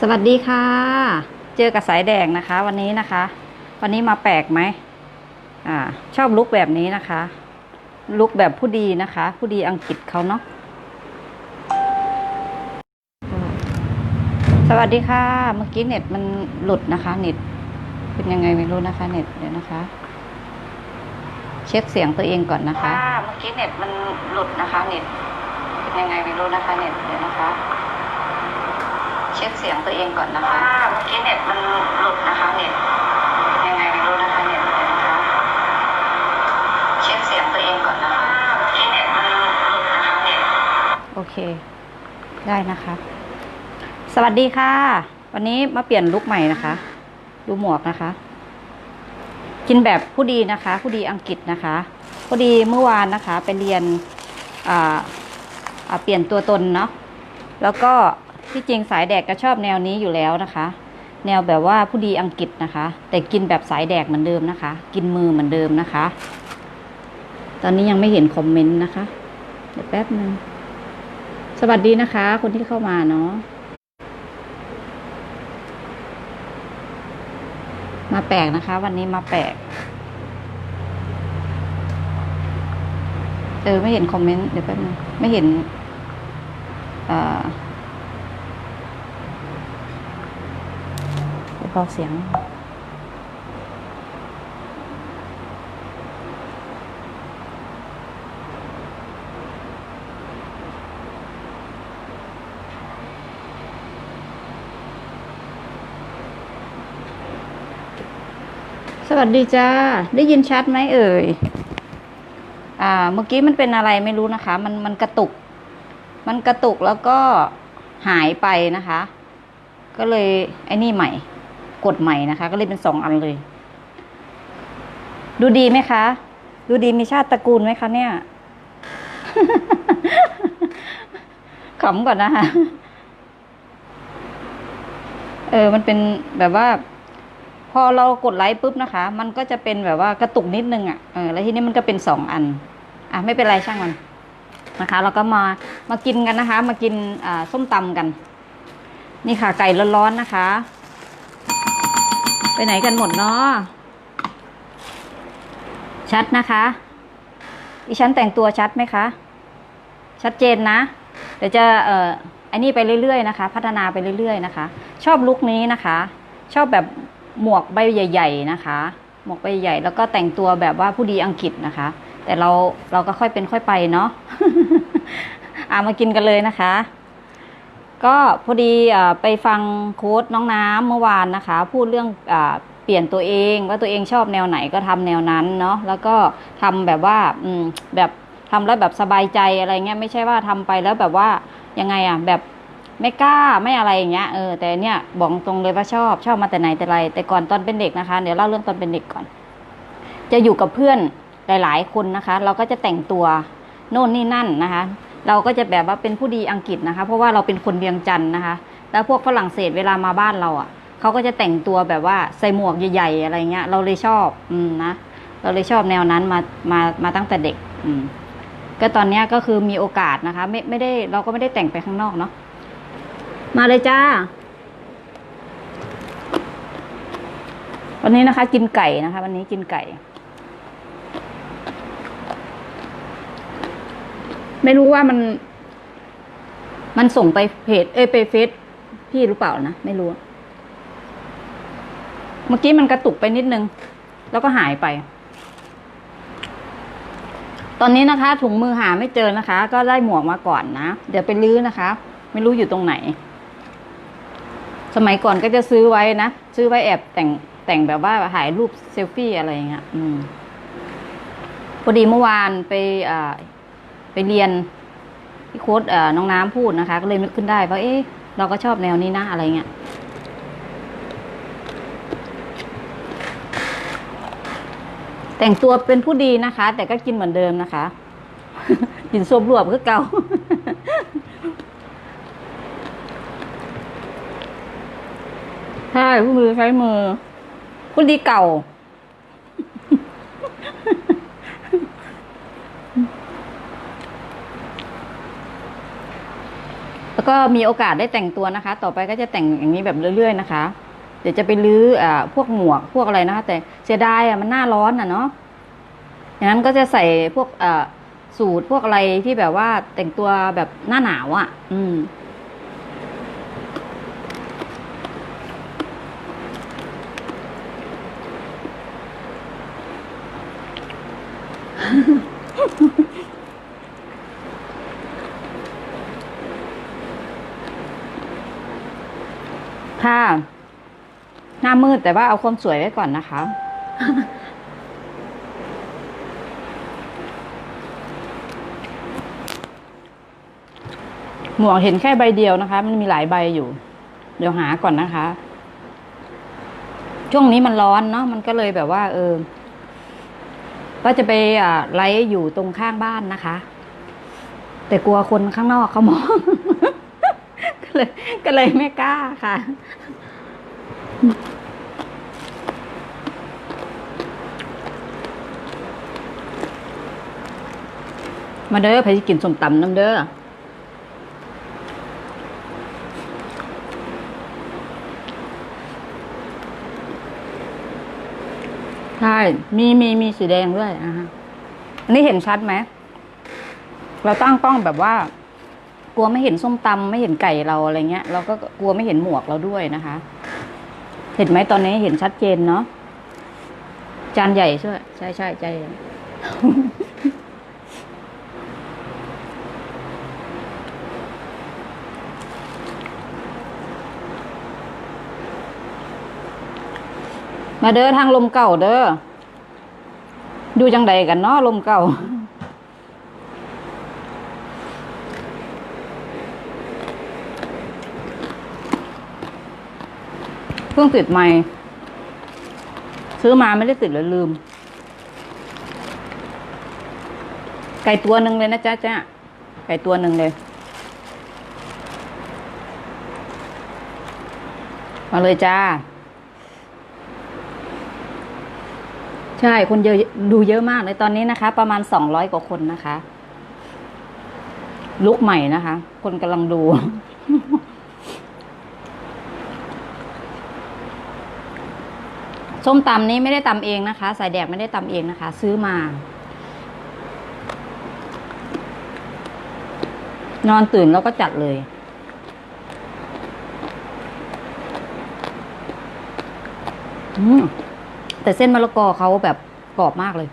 สวัสดีค่ะ เจอกับสายแดงนะคะ วันนี้นะคะ วันนี้มาแปลกไหมอ่า ชอบลุกแบบนี้นะคะ ลุกแบบผู้ดีนะคะ ผู้ดีอังกฤษเขาเนาะสวัสดีค่ะ เมื่อกี้เน็ตมันหลุดนะคะ เน็ตเป็นยังไงไม่รู้นะคะ เน็ตเดี๋ยวนะคะ เช็คเสียงตัวเองก่อนนะคะเมื่อกี้เน็ตมันหลุดนะคะ เน็ตเป็นยังไงไม่รู้นะคะ เน็ตเดี๋ยวนะคะ เช็คเสียงตัวเองก่อนนะคะเมื่อกี้เน็ตมันหลุดนะคะเน็ตยังไงไม่รู้นะคะเน็ตเดี๋ยวนะคะเช็คเสียงตัวเองก่อนนะคะเมื่อกี้เน็ตมันหลุดนะคะเน็ตโอเค ได้นะคะ สวัสดีค่ะ วันนี้มาเปลี่ยนลุคใหม่นะคะ ดูหมวกนะคะ กินแบบผู้ดีนะคะ ผู้ดีอังกฤษนะคะพอดีเมื่อวานนะคะไปเรียนอ่าอ่าเปลี่ยนตัวตนเนาะแล้วก็ ที่จริงสายแดกก็ชอบแนวนี้อยู่แล้วนะคะ แนวแบบว่าผู้ดีอังกฤษนะคะ แต่กินแบบสายแดกเหมือนเดิมนะคะ กินมือเหมือนเดิมนะคะ ตอนนี้ยังไม่เห็นคอมเมนต์นะคะ เดี๋ยวแป๊บนึงสวัสดีนะคะ คนที่เข้ามาเนาะมาแปลกนะคะ วันนี้มาแปลกเออไม่เห็นคอมเมนต์เดี๋ยวแป๊บนึงไม่เห็นเอ่อเดี๋ยวเบาเสียง สวัสดีจ้า ได้ยินชัดไหมเอ่ย อ่า เมื่อกี้มันเป็นอะไรไม่รู้นะคะ มันมันกระตุก มันกระตุกแล้วก็หายไปนะคะ ก็เลยไอ้นี่ใหม่ กดใหม่นะคะ ก็เลยเป็นสองอันเลย ดูดีไหมคะ ดูดีมีชาติตระกูลไหมคะเนี่ยขำก่อนนะคะเออ มันเป็นแบบว่า พอเรากดไลค์ปุ๊บนะคะ มันก็จะเป็นแบบว่ากระตุกนิดนึงอะ่ะเออแล้วทีนี้มันก็เป็นสองอัน อะไม่เป็นไรช่างมันนะคะ เราก็มามากินกันนะคะ มากินอ่าส้มตำกัน นี่ค่ะไก่ร้อนๆนะคะ ไปไหนกันหมดเนาะชัดนะคะ ดิฉันแต่งตัวชัดไหมคะ ชัดเจนนะ เดี๋ยวจะเอ่ออันนี้ไปเรื่อยๆนะคะ พัฒนาไปเรื่อยๆนะคะ ชอบลุคนี้นะคะ ชอบแบบหมวกใบใหญ่ ๆ นะคะ หมวกใบใหญ่แล้วก็แต่งตัวแบบว่าผู้ดีอังกฤษนะคะ แต่เราเราก็ค่อยเป็นค่อยไปเนาะอามากินกันเลยนะคะ ก็พอดีไปฟังโค้ดน้องน้ำเมื่อวานนะคะ พูดเรื่องอเปลี่ยนตัวเองว่าตัวเองชอบแนวไหนก็ทำแนวนั้นเนาะแล้วก็ทำแบบว่าอืมแบบทำแล้วแบบสบายใจอะไรเงี้ยไม่ใช่ว่าทำไปแล้วแบบว่ายังไงอะแบบไม่กล้าไม่อะไรอย่างเงี้ยเออแต่เนี่ยบอกตรงเลยว่าชอบชอบมาแต่ไหนแต่ไรแต่ก่อนตอนเป็นเด็กนะคะ เดี๋ยวเล่าเรื่องตอนเป็นเด็กก่อน จะอยู่กับเพื่อนหลาย ๆ คนนะคะ เราก็จะแต่งตัวโน่นนี่นั่นนะคะ เราก็จะแบบว่าเป็นผู้ดีอังกฤษนะคะ เพราะว่าเราเป็นคนเวียงจันทร์นะคะ แล้วพวกฝรั่งเศสเวลามาบ้านเราอะเขาก็จะแต่งตัวแบบว่าใส่หมวกใหญ่ๆอะไรเงี้ย เราเลยชอบอืมนะเราเลยชอบแนวนั้นมามามาตั้งแต่เด็ก อืมก็ตอนเนี้ยก็คือมีโอกาสนะคะ ไม่ไม่ได้เราก็ไม่ได้แต่งไปข้างนอกเนาะมาเลยจ้า วันนี้นะคะ กินไก่นะคะ วันนี้กินไก่ ไม่รู้ว่ามัน มันส่งไปเพจเอ้ยไปเฟซพี่หรือเปล่านะ ไม่รู้ เมื่อกี้มันกระตุกไปนิดนึง แล้วก็หายไป ตอนนี้นะคะ ถุงมือหาไม่เจอนะคะ ก็ได้หมวกมาก่อนนะ เดี๋ยวไปลื้อนะคะ ไม่รู้อยู่ตรงไหน สมัยก่อนก็จะซื้อไว้นะซื้อไว้แอบแต่งแต่งแบบว่าถ่ายรูปเซลฟี่อะไรอย่างเงี้ย อืมพอดีเมื่อวานไปอ่า ไปเรียนที่โค้ดเอ่อน้องน้ำพูดนะคะ ก็เลยนึกขึ้นได้ว่าเอ๊ะเราก็ชอบแนวนี้นะอะไรเงี้ยแต่งตัวเป็นผู้ดีนะคะ แต่ก็กินเหมือนเดิมนะคะ กินส้มรวบก็เก่าใช่ผู้มือใช้มือผู้ดีเก่า แล้วก็มีโอกาสได้แต่งตัวนะคะ ต่อไปก็จะแต่งอย่างนี้แบบเรื่อย ๆ นะคะ เดี๋ยวจะไปรื้ออ่าพวกหมวกพวกอะไรนะคะ แต่เสียดายอะมันหน้าร้อนอะเนาะอย่างนั้นก็จะใส่พวกอ่าสูทพวกอะไรที่แบบว่าแต่งตัวแบบหน้าหนาวอะ อืมค่ะ ห น้ามืดแต่ว่าเอาความสวยไว้ก่อนนะคะ หมวกเห็นแค่ใบเดียวนะคะ มันมีหลายใบอยู่ เดี๋ยวหาก่อนนะคะ ช่วงนี้มันร้อนเนาะมันก็เลยแบบว่า เออก็จะไปอ่ไลฟ์อยู่ตรงข้างบ้านนะคะ แต่กลัวคนข้างนอกเขามองก็เลยก็เลยไม่กล้าค่ะ มาเด้อไปกินส้มตำน้ำเด้อใช่ มีมีมีสีแดงด้วยอะฮะอันนี้เห็นชัดไหม เราตั้งกล้องแบบว่า กลัวไม่เห็นส้มตำไม่เห็นไก่เราอะไรเงี้ย เราก็กลัวไม่เห็นหมวกเราด้วยนะคะ เห็นไหมตอนนี้เห็นชัดเจนเนาะ จานใหญ่ใช่ไหมใช่ใช่ใจ มาเด้อทางลมเก่าเด้อดูจังใดกันเนาะลมเก่า เพิ่งติดใหม่ ซื้อมาไม่ได้ติดเลยลืม ไก่ตัวหนึ่งเลยนะจ๊ะจ๊ะไก่ตัวหนึ่งเลย มาเลยจ้า ใช่คนเยอะดูเยอะมากเลยตอนนี้นะคะ ประมาณสองร้อยกว่าคนนะคะ ลุกใหม่นะคะ คนกำลังดูส้มตำนี้ไม่ได้ตำเองนะคะ สายแดกไม่ได้ตำเองนะคะ ซื้อมา นอนตื่นแล้วก็จัดเลย อืม แต่เส้นมะละกอเขาแบบกรอบมากเลย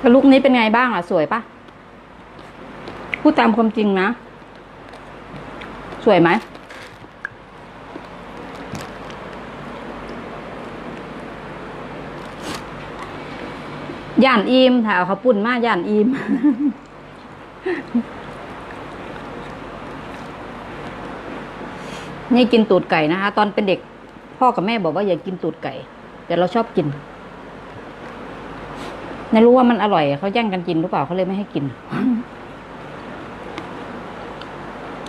แล้วลูกนี้เป็นไงบ้างอะ สวยปะพูดตามความจริงนะ สวยไหมย่านอีมถ้าเอาเขาปุ่นมาย่านอีม นี่กินตูดไก่นะคะ ตอนเป็นเด็ก พ่อกับแม่บอกว่าอย่ากินตูดไก่ แต่เราชอบกินไม่รู้ว่ามันอร่อยเขาแย่งกันกินหรือเปล่าเขาเลยไม่ให้กิน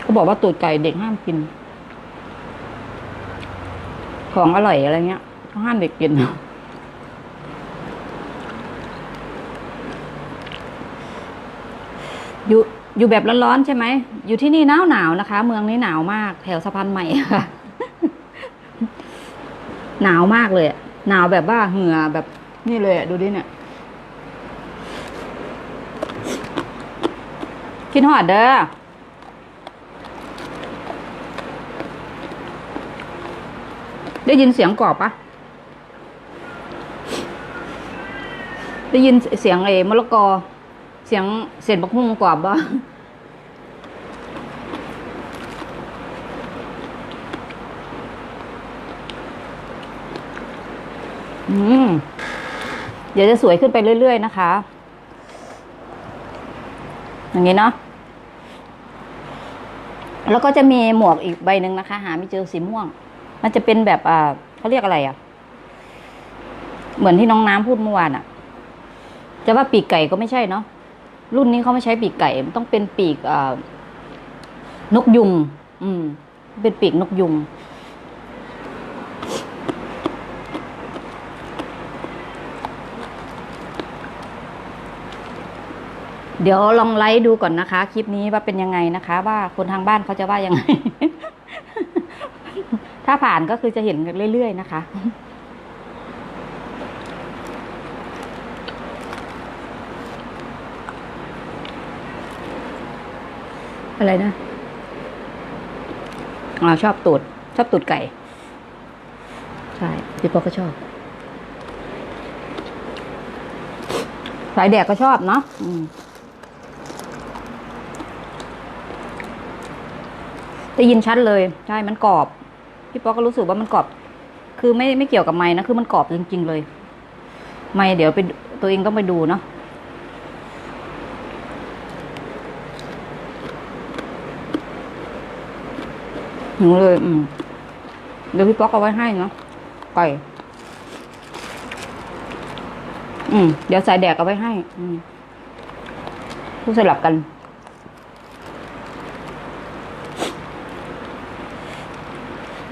เขาบอกว่าตูดไก่เด็กห้ามกิน ของอร่อยอะไรเงี้ยเขาห้ามเด็กกิน อยู่แบบร้อนๆใช่ไหม อยู่ที่นี่หนาวหนาวนะคะ เมืองนี้หนาวมาก แถวสะพานใหม่ค่ะ หนาวมากเลยหนาวแบบว่าเหงื่อแบบนี่เลยดูดิเนี่ยคิดหอดเด้อได้ยินเสียงกรอบปะได้ยินเสียงเอมะละกอ สียงเสียงบักฮุ่งกรอบบ่อืมเดี๋ยวจะสวยขึ้นไปเรื่อย ๆ นะคะ อย่างนี้เนาะ แล้วก็จะมีหมวกอีกใบหนึ่งนะคะ หาไม่เจอสีม่วง มันจะเป็นแบบอ่าเขาเรียกอะไรอะ เหมือนที่น้องน้ำพูดเมื่อวานอะ จะว่าปีกไก่ก็ไม่ใช่เนาะ รุ่นนี้เขาไม่ใช้ปีกไก่มันต้องเป็นปีกนกยุง อืม เป็นปีกนกยุง เดี๋ยวลองไลฟ์ดูก่อนนะคะ คลิปนี้ว่าเป็นยังไงนะคะ ว่าคนทางบ้านเขาจะว่ายังไง ถ้าผ่านก็คือจะเห็นเรื่อยๆนะคะ อะไรนะอ๋อชอบตูด ชอบตูดไก่ ใช่พี่ป๊อกก็ชอบ สายแดกก็ชอบเนาะอืมได้ยินชัดเลย ใช่ มันกรอบ พี่ป๊อกก็รู้สึกว่ามันกรอบ คือไม่ไม่เกี่ยวกับไม้นะ คือมันกรอบจริง ๆ เลย ไม้เดี๋ยวไปดูตัวเองต้องไปดูเนาะ หิวเลย อืมเดี๋ยวพี่ป๊อกเอาไว้ให้เนาะไก่อืม เดี๋ยวใส่แดกเอาไว้ให้ อืมพูดสลับกัน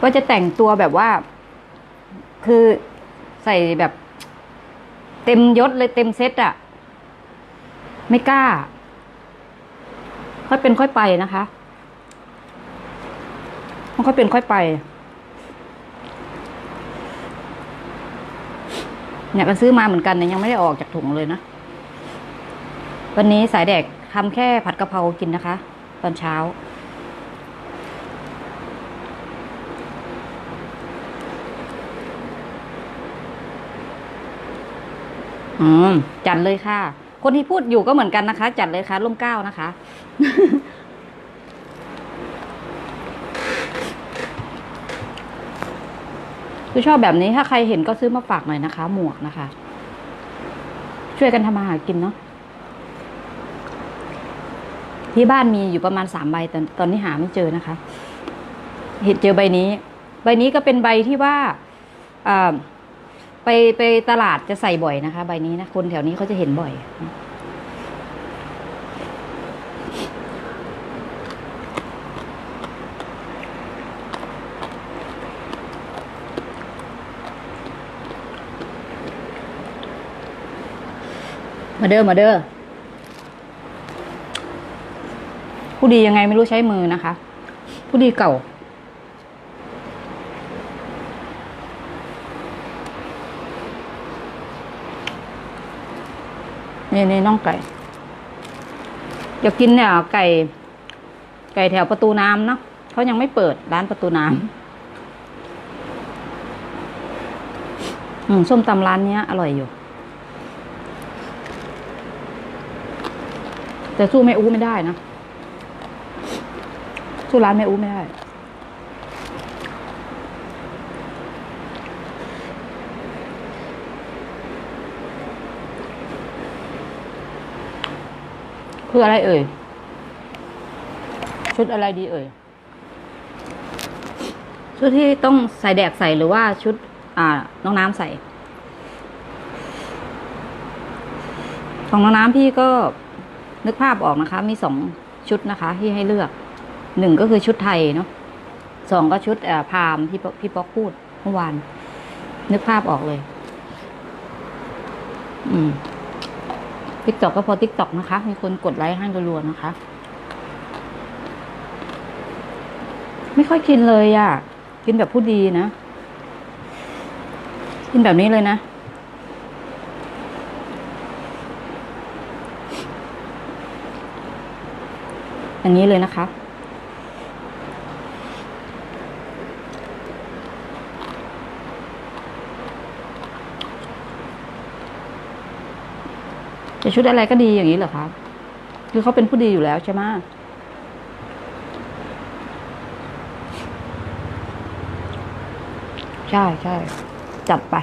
ก็จะแต่งตัวแบบว่า คือใส่แบบ เต็มยศเลยเต็มเซตอะไม่กล้า ค่อยเป็นค่อยไปนะคะ มันค่อยเป็นค่อยไป เนี่ยก็ซื้อมาเหมือนกันเนี่ยยังไม่ได้ออกจากถุงเลยนะ วันนี้สายแดกทำแค่ผัดกะเพรากินนะคะ ตอนเช้า อืม จัดเลยค่ะ คนที่พูดอยู่ก็เหมือนกันนะคะ จัดเลยค่ะร่มเก้านะคะ คือชอบแบบนี้ถ้าใครเห็นก็ซื้อมาฝากหน่อยนะคะ หมวกนะคะ ช่วยกันทำมาหากินเนาะที่บ้านมีอยู่ประมาณสามใบแต่ตอนนี้หาไม่เจอนะคะ เห็นเจอใบนี้ ใบนี้ก็เป็นใบที่ว่าอ่าไปไปตลาดจะใส่บ่อยนะคะ ใบนี้นะคนแถวนี้เขาจะเห็นบ่อย มาเด้อมาเด้อผู้ดียังไงไม่รู้ใช้มือนะคะ ผู้ดีเก่า นี่นี่น้องไก่อยากกินเนี่ยไก่ ไก่แถวประตูน้ำเนาะเขายังไม่เปิดร้านประตูน้ำอืมส้มตำร้านเนี้ย อร่อยอยู่ แต่สู้แม่อู้ไม่ได้นะ สู้ร้านแม่อู้ไม่ได้ คืออะไรเอ่ย ชุดอะไรดีเอ่ย ชุดที่ต้องใส่แดกใส่หรือว่าชุด อ่า น้องน้ำใส่ ของน้องน้ำพี่ก็ นึกภาพออกนะคะ มีสองชุดนะคะ ที่ให้เลือกหนึ่งก็คือชุดไทยเนาะสองก็ชุดอ่อพามที่พี่ป๊อกพูดเมื่อวาน นึกภาพออกเลย อืมติ๊กตอกก็พอติ๊กตอกนะคะ มีคนกดไลค์ให้รัวๆนะคะ ไม่ค่อยกินเลยอะ่ะ กินแบบผู้ดีนะ กินแบบนี้เลยนะ อย่างนี้เลยนะคะ จะชุดอะไรก็ดีอย่างนี้เหรอคะคือเขาเป็นผู้ดีอยู่แล้วใช่ไหมใช่ใช่จัดไป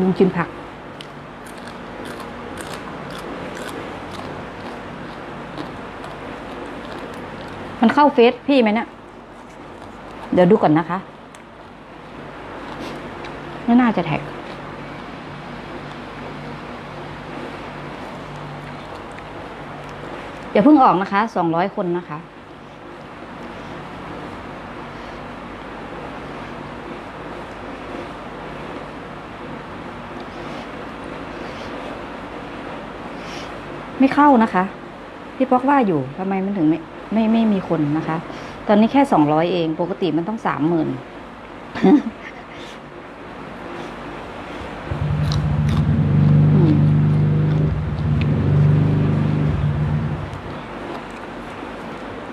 ลุงชิมผัก มันเข้าเฟซพี่ไหมเนี่ย เดี๋ยวดูก่อนนะคะ ไม่น่าจะแท็กอย่าเพิ่งออกนะคะสองร้อยคนนะคะไม่เข้านะคะ พี่ป๊อกว่าอยู่ทำไมมันถึงไม่ ไม่ไม่มีคนนะคะ ตอนนี้แค่สองร้อยเอง ปกติมันต้องสามหมื่น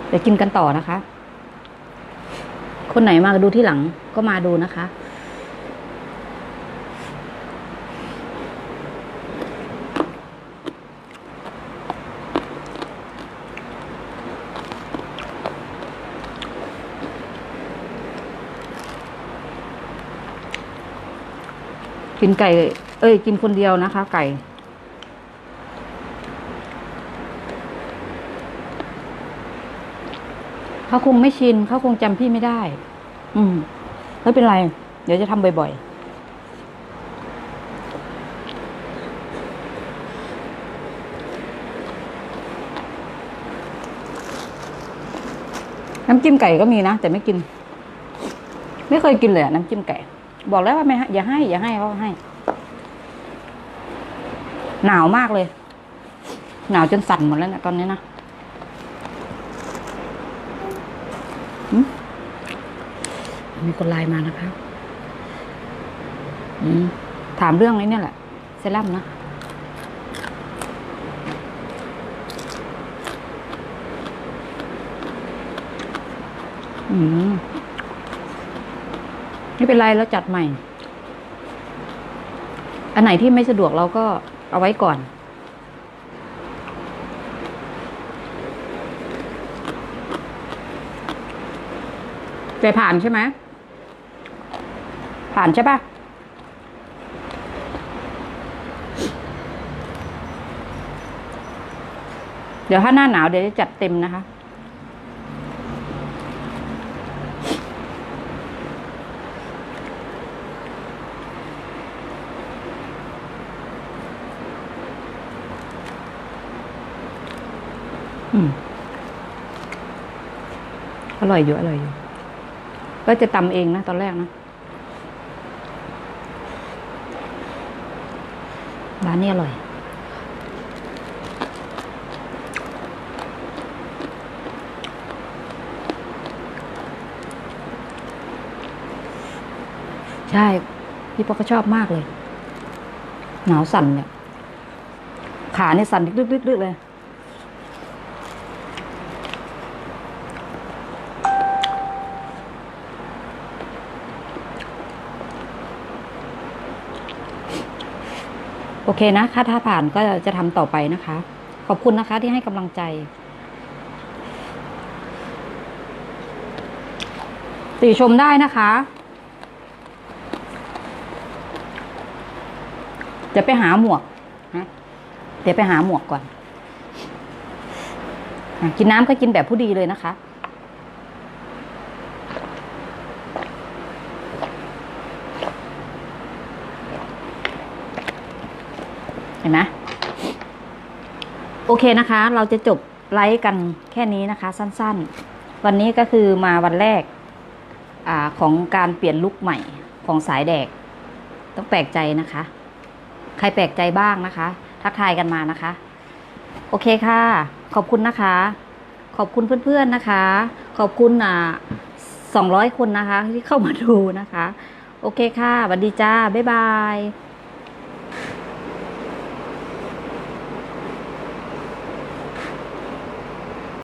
เดี๋ยวกินกันต่อนะคะ คนไหนมาดูที่หลังก็มาดูนะคะ กินไก่ เอ้ย กินคนเดียวนะคะ ไก่ เขาคงไม่ชิน เขาคงจำพี่ไม่ได้ อืมไม่เป็นไร เดี๋ยวจะทำบ่อยๆน้ำจิ้มไก่ก็มีนะ แต่ไม่กิน ไม่เคยกินเลยน้ำจิ้มไก่ บอกแล้วว่าไม่ให้อย่าให้ อย่าให้เขาให้ หนาวมากเลย หนาวจนสั่นหมดแล้วนะตอนนี้นะหึมีคนไลน์มานะคะอืมถามเรื่องนี้เนี่ยแหละ เซรั่มนะอืม ไม่เป็นไรแล้วจัดใหม่ อันไหนที่ไม่สะดวกเราก็เอาไว้ก่อนไปผ่านใช่ไหมผ่านใช่ปะเดี๋ยวถ้าหน้าหนาวเดี๋ยวจะจัดเต็มนะคะ อร่อยอยู่อร่อยอยู่ ก็จะตำเองนะ ตอนแรกนะ ร้านนี้อร่อย ใช่ พี่ป๊อกก็ชอบมากเลย หนาวสั่นเนี่ย ขาเนี่ยสั่นดึกๆเลย โอเคนะถ้าถ้าผ่านก็จะทำต่อไปนะคะ ขอบคุณนะคะที่ให้กำลังใจติชมได้นะคะ จะไปหาหมวกนะเดี๋ยวไปหาหมวกก่อน กินน้ำก็กินแบบผู้ดีเลยนะคะ เห็นไหมโอเคนะคะ เราจะจบไลฟ์กันแค่นี้นะคะ สั้นๆ วันนี้ก็คือมาวันแรกอของการเปลี่ยนลุคใหม่ของสายแดก ต้องแปลกใจนะคะ ใครแปลกใจบ้างนะคะ ทักทายกันมานะคะ โอเคค่ะ ขอบคุณนะคะ ขอบคุณเพื่อนๆนะคะ ขอบคุณอ่าสองร้อยคนนะคะ ที่เข้ามาดูนะคะ โอเคค่ะสวัสดีจ้า บ๊ายบาย